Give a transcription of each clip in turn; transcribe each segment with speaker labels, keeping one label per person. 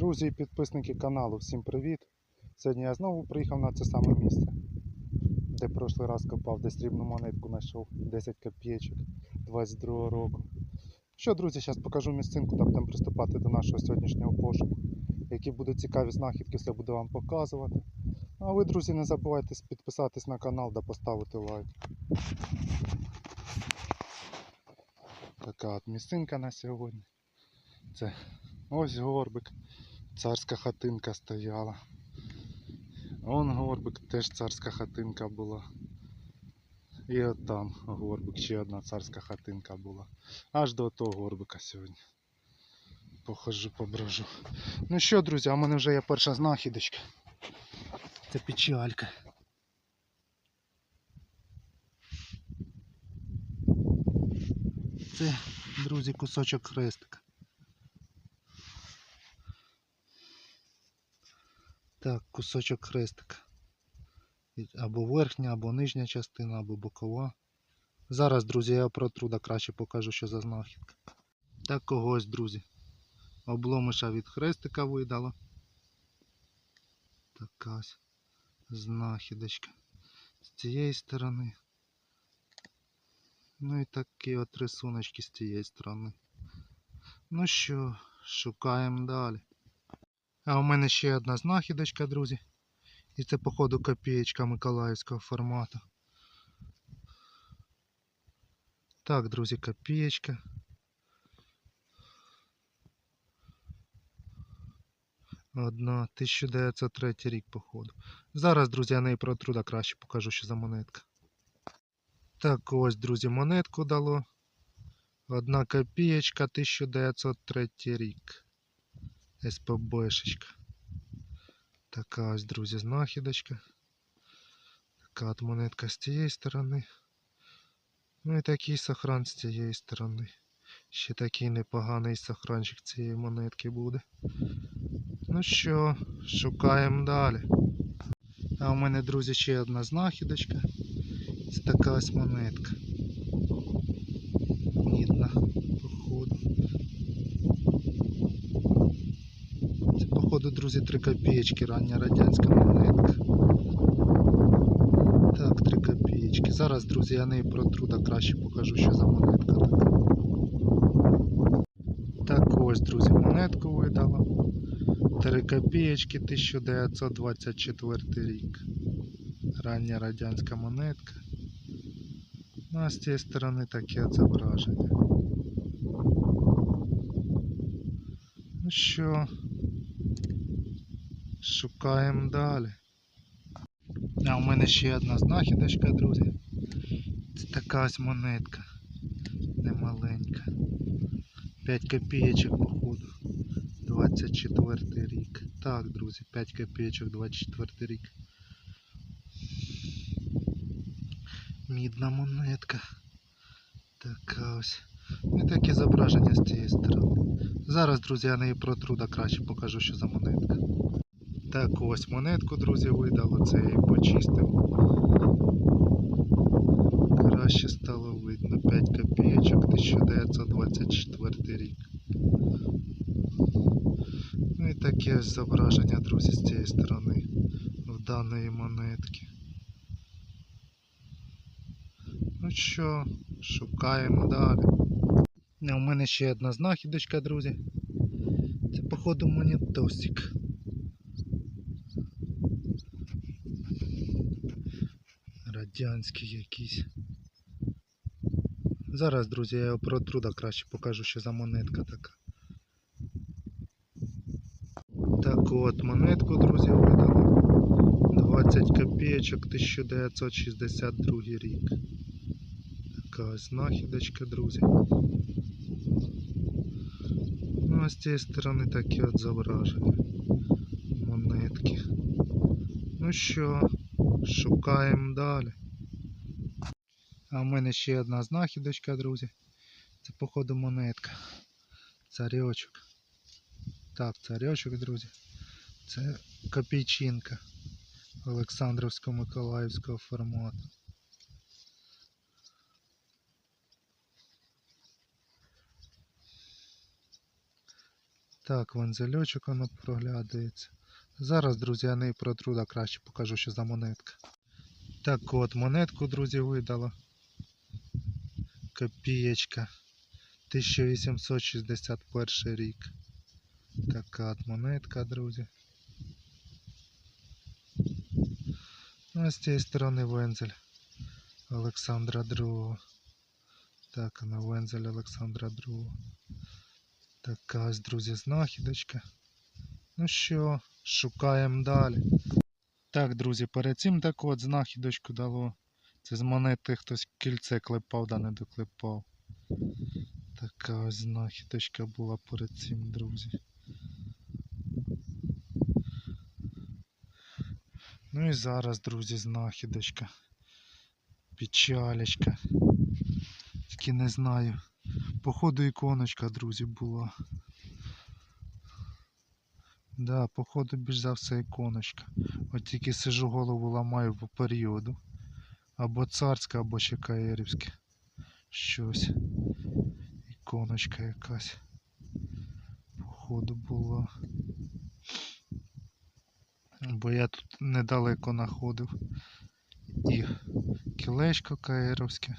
Speaker 1: Друзі і підписники каналу, всім привіт! Сьогодні я знову приїхав на це саме місце, де прошлий раз копав, де срібну монетку знайшов 10 копійочок 22 року. Що, друзі, зараз покажу місцинку, так будемо приступати до нашого сьогоднішнього пошуку. Які будуть цікаві знахідки, все буду вам показувати. А ви, друзі, не забувайте підписатись на канал та поставити лайк. Така от місцинка на сьогодні. Це ось горбик. Царська хатинка стояла. Он горбик, теж царська хатинка була. І от там горбик, ще одна царська хатинка була. Аж до того горбика сьогодні. Походжу, поброжу. Ну що, друзі, а в мене вже є перша знахідочка. Це печалька. Це, друзі, кусочок хрестика. Так, кусочок хрестика. Або верхня, або нижня частина, або бокова. Зараз, друзі, я протру, да краще покажу, що за знахідка. Так когось, друзі. Обломиша від хрестика видало. Така ось знахідочка. З цієї сторони. Ну і такі от рисуночки з цієї сторони. Ну що, шукаємо далі. А у мене ще одна знахідочка, друзі. І це, походу, копієчка миколаївського формату. Так, друзі, копієчка. Одна 1903 рік, походу. Зараз, друзі, я неї протру, да краще покажу, що за монетка. Так, ось, друзі, монетку дало. Одна копієчка 1903 рік. СПБшечка. Така ось, друзі, знахідочка. Така от монетка з цієї сторони. Ну і такий сохран з цієї сторони. Ще такий непоганий сохранчик цієї монетки буде. Ну що, шукаємо далі. А у мене, друзі, ще одна знахідочка. Це така ось монетка. Мідна, походу. Походу, друзі, 3 копієчки, рання радянська монетка. Так, 3 копієчки. Зараз, друзі, я неї протру, да краще покажу, що за монетка така. Так ось, друзі, монетку видала. 3 копієчки 1924 рік. Рання радянська монетка. Ну а з цієї сторони таке зображення. Ну що, шукаємо далі. А у мене ще одна знахідочка, друзі. Це така ось монетка. Немаленька. 5 копієчок, походу. 24 рік. Так, друзі, 5 копійочок 24 рік. Мідна монетка. Така ось. І таке зображення з цієї сторони. Зараз, друзі, я неї протру, да краще покажу, що за монетка. Так ось монетку, друзі, видало, це я її почистив. Краще стало видно. 5 копійочок 1924 рік. Ну і таке ось зображення, друзі, з цієї сторони в даної монетки. Ну що, шукаємо далі. У мене ще одна знахідочка, друзі. Це, походу, монетосик. Радянський якийсь. Зараз, друзі, я його протру, да краще покажу, що за монетка така. Таку от монетку, друзі, видали. 20 копійочок 1962 рік. Така ось знахідочка, друзі. Ну, а з цієї сторони такі от зображення. Монетки. Ну що, шукаємо далі. А в мене ще одна знахідочка, друзі. Це, походу, монетка. Царьочок. Так, царьочок, друзі. Це копійчинка Олександровсько-Миколаївського формату. Так, вензельочок воно проглядається. Зараз, друзі, я не протру, да краще покажу, що за монетка. Так от, монетку, друзі, видало. Копієчка. 1861 рік. Така от монетка, друзі. Ну, а з цієї сторони вензель Олександра II. Так, на вензель Олександра II. Така ось, друзі, знахідочка. Ну що, шукаємо далі. Так, друзі, перед цим так от знахідочку дало. Це з монети хтось кільце клепав, да не доклепав. Така ось знахідочка була перед цим, друзі. Ну і зараз, друзі, знахідочка. Печалечка. Тільки не знаю. Походу іконочка, друзі, була. Да, походу більш за все іконочка. От тільки сижу голову ламаю по періоду. Або царська, або ще каєрівське. Щось. Іконочка якась. Походу була. Бо я тут недалеко знаходив. І кілечко каєровське.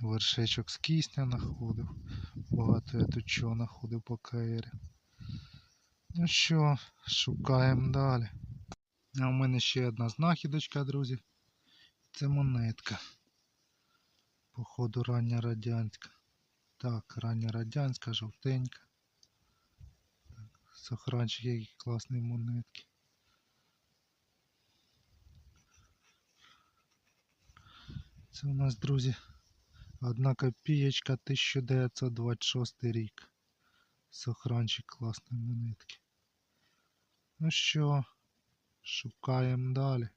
Speaker 1: Вершечок з кисня знаходив. Багато я тут чого знаходив по каєрі. Ну що, шукаємо далі. А у мене ще одна знахідочка, друзі. Це монетка. Походу рання радянська. Так, рання радянська, жовтенька. Сохранчик які класні монетки. Це у нас, друзі, одна копієчка 1926 рік. Сохранчик класної монетки. Ну що, шукаємо далі.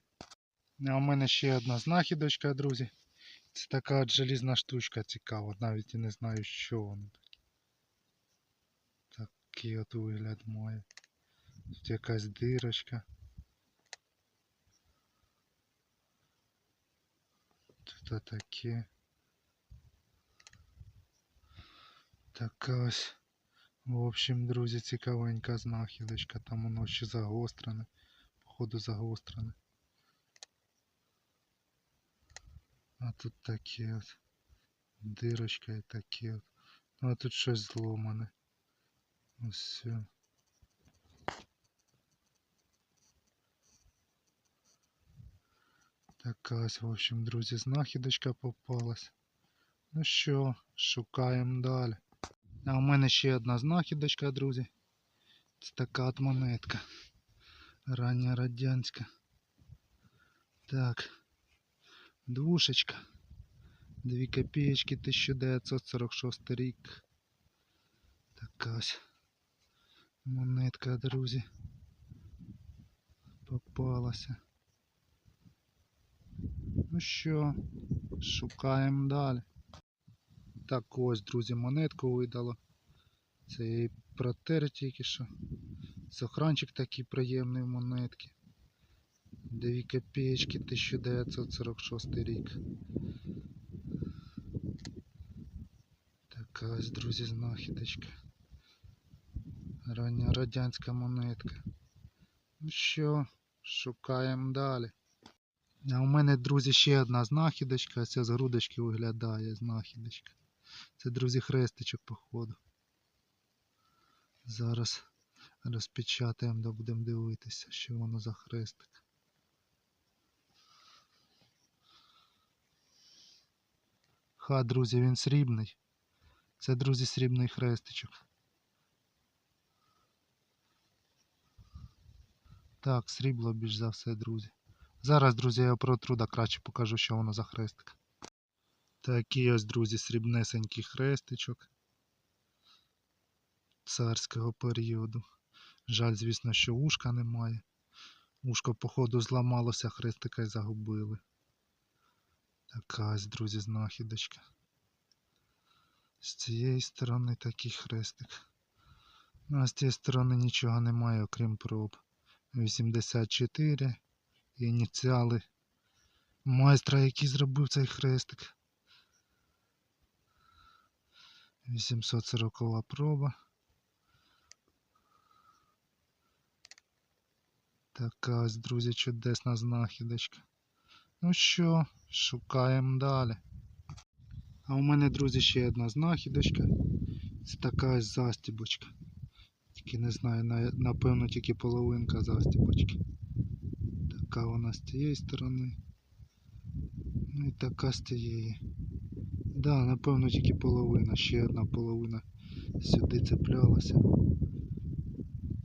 Speaker 1: А у мене ще одна знахідочка, друзі. Це така от желізна штучка цікава, навіть і не знаю, що воно. Такий от вигляд має. Тут якась дирочка. Тут таке. Така ось. В общем, друзі, цікавенька знахідочка. Там воно ще загострене. Походу загострене. А тут таке от. Дирочка і таке от. Ну а тут щось зломане. Ось все. Така ось, в общем, друзі, знахідочка попалась. Ну що, шукаємо далі. А у мене ще одна знахідочка, друзі. Це така от монетка. Рання радянська. Так. Двушечка. Дві копієчки 1946 рік. Така ось монетка, друзі. Попалася. Ну що, шукаємо далі. Так ось, друзі, монетку видало. Це її протер тільки що. Сохранчик такий приємний в монетки. Дві копеечки 1946 рік. Така ось, друзі, знахідочка. Рання радянська монетка. Ну що, шукаємо далі. А у мене, друзі, ще одна знахідочка. Ця з грудочки виглядає знахідочка. Це, друзі, хрестичок, походу. Зараз розпечатаємо, да будемо дивитися, що воно за хрестик. Ха, друзі, він срібний. Це, друзі, срібний хрестичок. Так, срібло більш за все, друзі. Зараз, друзі, я протру, да краще покажу, що воно за хрестик. Такий ось, друзі, срібнесенький хрестичок царського періоду. Жаль, звісно, що ушка немає. Ушко, походу, зламалося, хрестика й загубили якась, друзі, знахідочка. З цієї сторони такий хрестик. Ну, а з цієї сторони нічого немає, окрім проб. 84 ініціали майстра, який зробив цей хрестик. 840 проба. Така ось, друзі, чудесна знахідочка. Ну що, шукаємо далі. А у мене, друзі, ще одна знахідочка. Це така застібочка. Тільки не знаю, напевно, тільки половинка застібочки. Така вона з тієї сторони. Ну і така з тієї. Да, напевно, тільки половина. Ще одна половина сюди цеплялася.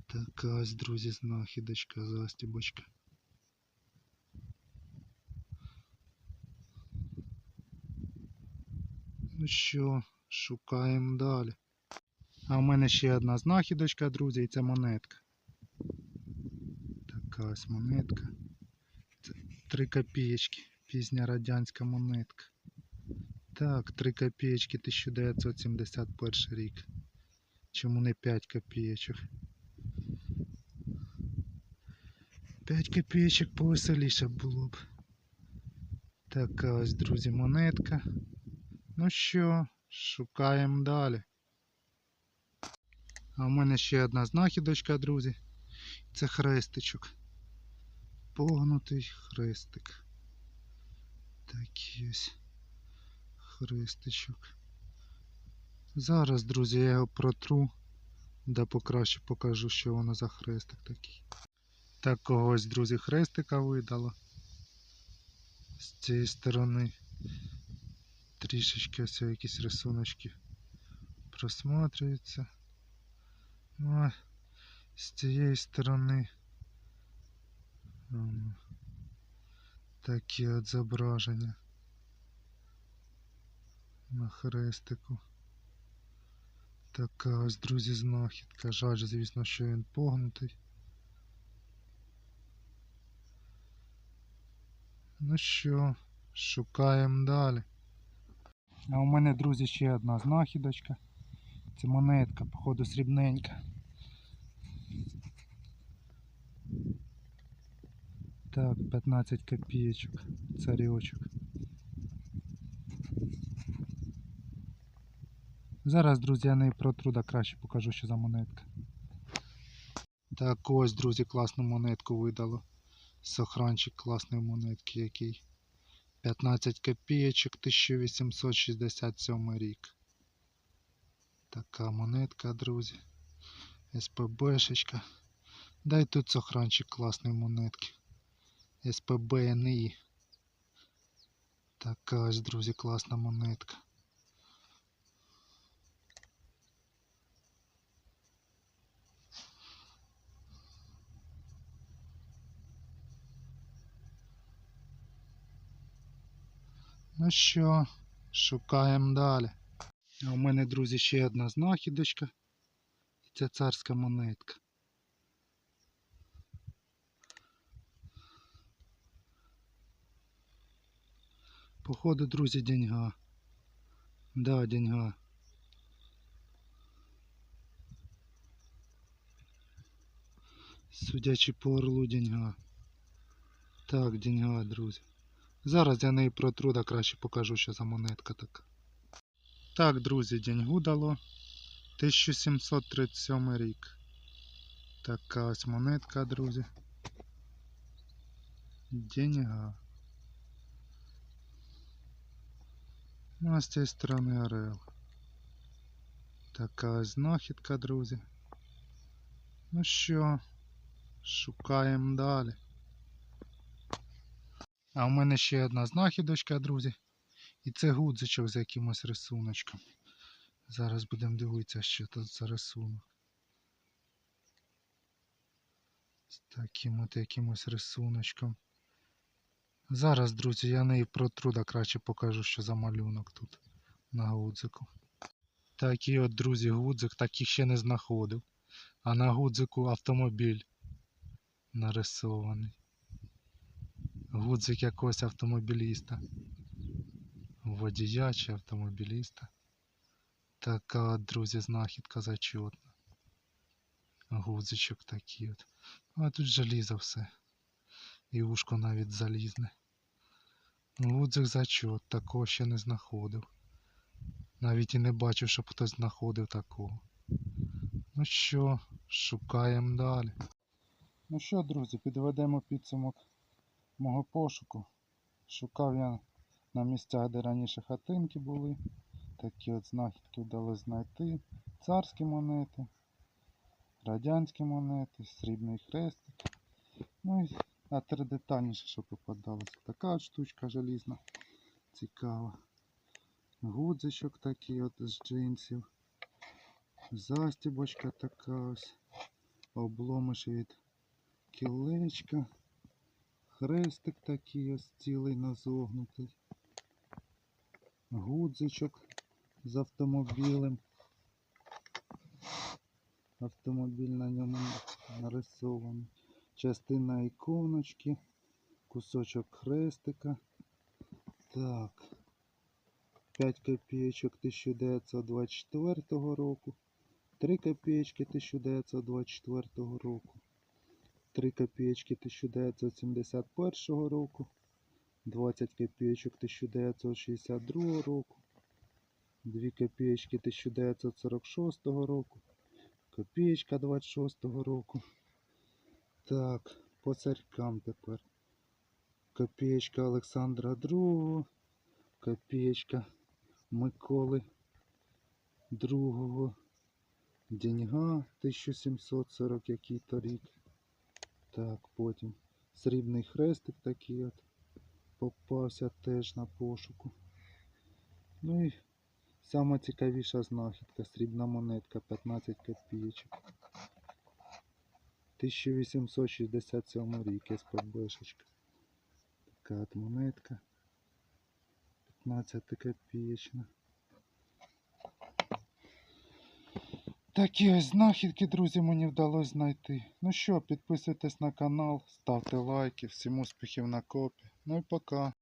Speaker 1: Така ось, друзі, знахідочка, застібочка. Ну що, шукаємо далі. А в мене ще одна знахідочка, друзі, і це монетка. Така ось монетка. Це 3 копієчки. Пізня радянська монетка. Так, 3 копієчки 1971 рік. Чому не 5 копієчок? 5 копієчок повеселіше було б. Така ось, друзі, монетка. Ну що, шукаємо далі. А в мене ще одна знахідочка, друзі. Це хрестичок. Погнутий хрестик. Такий ось хрестичок. Зараз, друзі, я його протру, да покраще покажу, що воно за хрестик такий. Такого ось, друзі, хрестика видало. З цієї сторони трішечки ось якісь рисуночки просматрюються. Ну, а з цієї сторони такі от зображення на хрестику. Така ось, друзі, знахідка. Жаль, звісно, що він погнутий. Ну що, шукаємо далі. А у мене, друзі, ще одна знахідочка. Це монетка, походу срібненька. Так, 15 копеечок, царьочок. Зараз, друзі, я неї протру, да краще покажу, що за монетка. Так, ось, друзі, класну монетку видало. Сохранчик класної монетки, який. 15 копійочок 1867 рік. Така монетка, друзі. СПБшечка. Дай тут сохранчик класної монетки. СПБ НІ. Така ось, друзі, класна монетка. Ну що, шукаємо далі. А у мене, друзі, ще одна знахідочка. І Це царська монетка. Походу, друзі, деньга. Да, деньга. Судячи по орлу деньга. Так, деньга, друзі. Зараз я неї протру, да краще покажу, що за монетка така. Так, друзі, деньгу дало. 1737 рік. Така ось монетка, друзі. Деньга. Ну, а з цієї сторони орел. Така ось знахідка, друзі. Ну що, шукаємо далі. А у мене ще одна знахідочка, друзі. І це гудзичок з якимось рисуночком. Зараз будемо дивитися, що тут за рисунок. З таким от якимось рисуночком. Зараз, друзі, я неї протру, да краще покажу, що за малюнок тут на гудзику. Такий от, друзі, гудзик, таких ще не знаходив. А на гудзику автомобіль нарисований. Гудзик якогось автомобіліста. Водія чи автомобіліста. Така, друзі, знахідка зачетна. Гудзичок такий от. А тут желізо все. І ушко навіть залізне. Гудзик зачет, такого ще не знаходив. Навіть і не бачив, щоб хтось знаходив такого. Ну що, шукаємо далі.
Speaker 2: Ну що, друзі, підведемо підсумок мого пошуку. Шукав я на місцях, де раніше хатинки були. Такі от знахідки вдалося знайти. Царські монети, радянські монети, срібний хрестик. Ну і а тепер детальніше, що попадалося. Така от штучка желізна. Цікава. Гудзичок такий от з джинсів. Застібочка така ось. Обломиш від кілечка. Хрестик такий ось цілий назогнутий. Гудзичок з автомобілем. Автомобіль на ньому нарисований. Частина іконочки. Кусочок хрестика. Так. 5 копійочок 1924 року. 3 копеечки 1924 року. 3 копеечки 1971 року. 20 копеечок 1962 року. 2 копеечки 1946 року. Копеечка 26 року. Так, по царькам тепер. Копеечка Олександра II. Копеечка Миколи II. Деньга 1740 який-то рік. Так, потім срібний хрестик такий от попався теж на пошуку. Ну і сама цікавіша знахідка, срібна монетка 15 копійочок. 1867 рік СПБшечка. Така от монетка. 15 копеечна. Такі ось знахідки, друзі, мені вдалося знайти. Ну що, підписуйтесь на канал, ставте лайки, всім успіхів на копі. Ну і пока.